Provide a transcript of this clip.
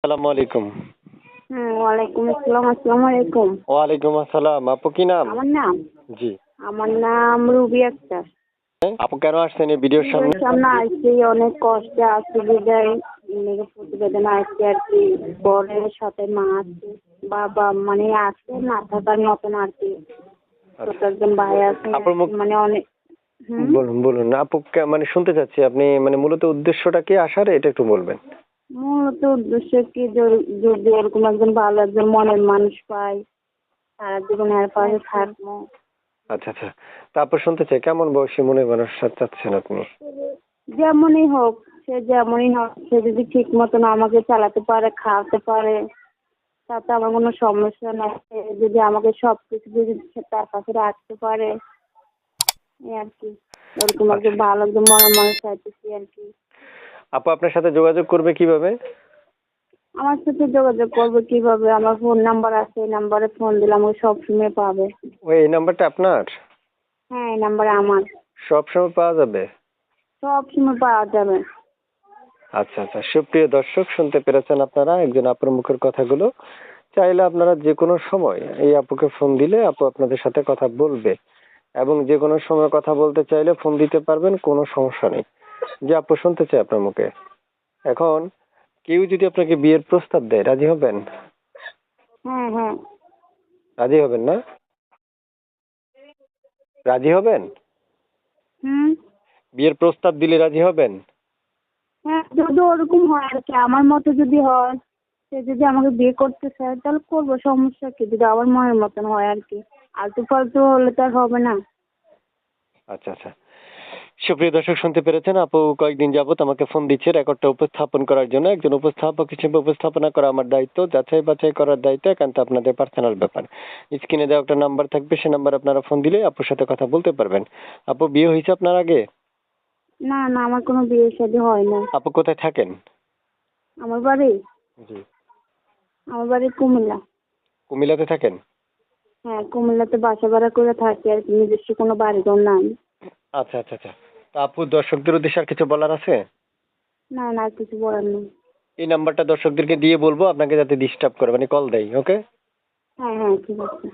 আসসালামু আলাইকুম। ওয়ালাইকুম আসসালাম আসসালামু আলাইকুম। ওয়ালাইকুম আসসালাম আপু কি নাম? আমার নাম? জি। আমার নাম রুবি আক্তার। আপু কেন আসছেন এই ভিডিওর সামনে? সামনে আসছি অনেক কষ্টে আসছি বিদায় প্রতিবেদন আসছে আর কি। বরের সাথে মা আছে বাবা মানে আছে না থাকার মতন আর কি। একজন ভাই আছে মানে অনেক বলুন বলুন। আপু মানে শুনতে চাচ্ছি আপনি মানে মূলত উদ্দেশ্যটা কি আসার এটা একটু বলবেন। মূলত উদ্দেশ্য কি যদি এরকম একজন ভালো একজন মনের মানুষ পাই সারা জীবন এর পাশে থাকব। আচ্ছা আচ্ছা। তারপর শুনতে চাই কেমন বয়সী মনে মানুষ চাচ্ছেন আপনি? যেমনই হোক সে যেমনই হোক সে যদি ঠিক মতন আমাকে চালাতে পারে খাওয়াতে পারে তাতে আমার কোনো সমস্যা নাই। সে যদি আমাকে সব কিছু যদি তার কাছে রাখতে পারে এই আর কি। ওরকম একজন ভালো একজন মনের মানুষ চাইতেছি আর কি। আপু আপনার সাথে যোগাযোগ করবে কীভাবে? আমার সাথে যোগাযোগ করবে কীভাবে? আমার ফোন নাম্বার আছে এই নাম্বারে ফোন দিলে আমাকে সব সময় পাবে। ওই এই নাম্বারটা আপনার? হ্যাঁ এই নাম্বার আমার। সব সময় পাওয়া যাবে? সব সময় পাওয়া যাবে। আচ্ছা আচ্ছা। সুপ্রিয় দর্শক শুনতে পেরেছেন আপনারা একজন আপুর মুখের কথাগুলো? চাইলে আপনারা যে কোনো সময় এই আপুকে ফোন দিলে আপু আপনাদের সাথে কথা বলবে। এবং যে কোনো সময় কথা বলতে চাইলে ফোন দিতে পারবেন কোনো সমস্যা নেই। যে আপু শুনতে চাই আপনার মুখে। এখন কেউ যদি আপনাকে বিয়ের প্রস্তাব দেয় রাজি হবেন? হ্যাঁ হ্যাঁ রাজি হবেন না? রাজি হবেন? হুম। বিয়ের প্রস্তাব দিলে রাজি হবেন? হ্যাঁ যদি ওরকম হয় আর কি আমার মতো যদি হয় সে যদি আমাকে বিয়ে করতে চায় তাহলে করব সমস্যা কি? যদি আমার মনের মতন হয় আর কি। আলতু ফালতু হলে তো আর হবে না। আচ্ছা আচ্ছা। সুপ্রিয় দর্শক শুনতে পেরেছেন আপু? কয়েকদিন যাবত আমাকে ফোন দিচ্ছে রেকর্ডটা উপস্থাপন করার জন্য। একজন উপস্থাপক হিসেবে উপস্থাপনা করা আমার দায়িত্ব যাচাই বাছাই করার দায়িত্ব একান্ত আপনাদের পার্সোনাল ব্যাপার। স্ক্রিনে দেওয়া একটা নাম্বার থাকবে সে নাম্বার আপনারা ফোন দিলে আপুর সাথে কথা বলতে পারবেন। আপু বিয়ে হয়েছে আপনার আগে? না না আমার কোনো বিয়ে শাদী হয় না। আপু কোথায় থাকেন? আমার বাড়ি। জি। আমার বাড়ি কুমিল্লা। কুমিল্লাতে থাকেন? হ্যাঁ কুমিল্লাতে বাসা ভাড়া করে থাকি আর কি নিজস্ব কোনো বাড়িঘর নাই। আচ্ছা আচ্ছা আচ্ছা। আপু দর্শকদের উদ্দেশ্যে আর কিছু বলার আছে? না না কিছু বলার নেই। এই নাম্বারটা দর্শকদেরকে দিয়ে বলব আপনাকে যাতে ডিস্টার্ব করে মানে কল দেয় ওকে হ্যাঁ হ্যাঁ ঠিক আছে।